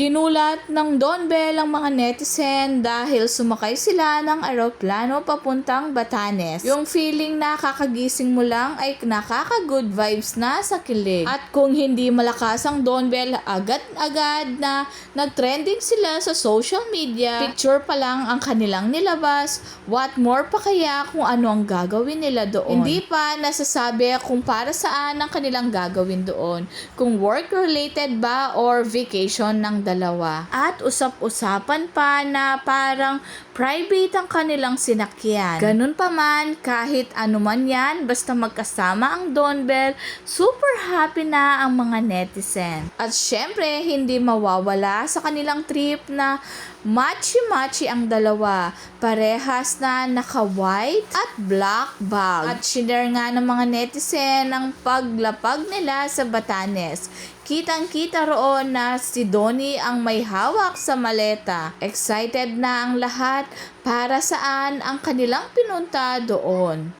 Kinulat ng Don Bell ang mga netizen dahil sumakay sila ng aeroplano papuntang Batanes. Yung feeling na kakagising mo lang ay nakaka-good vibes na sa kilig. At kung hindi malakas ang Don Bell, agad-agad na nag-trending sila sa social media. Picture pa lang ang kanilang nilabas. What more pa kaya kung ano ang gagawin nila doon? Hindi pa nasasabi kung para saan ang kanilang gagawin doon. Kung work-related ba or vacation ng dalawa. At usap-usapan pa na parang private ang kanilang sinakyan. Ganun pa man, kahit ano man yan, basta magkasama ang Don Bell, super happy na ang mga netizen. At syempre, hindi mawawala sa kanilang trip na matchy-matchy ang dalawa. Parehas na naka-white at black bag. At shinare nga ng mga netizen ang paglapag nila sa Batanes. Kitang-kita roon na si Donnie ang may hawak sa maleta. Excited na ang lahat para saan ang kanilang pinunta doon.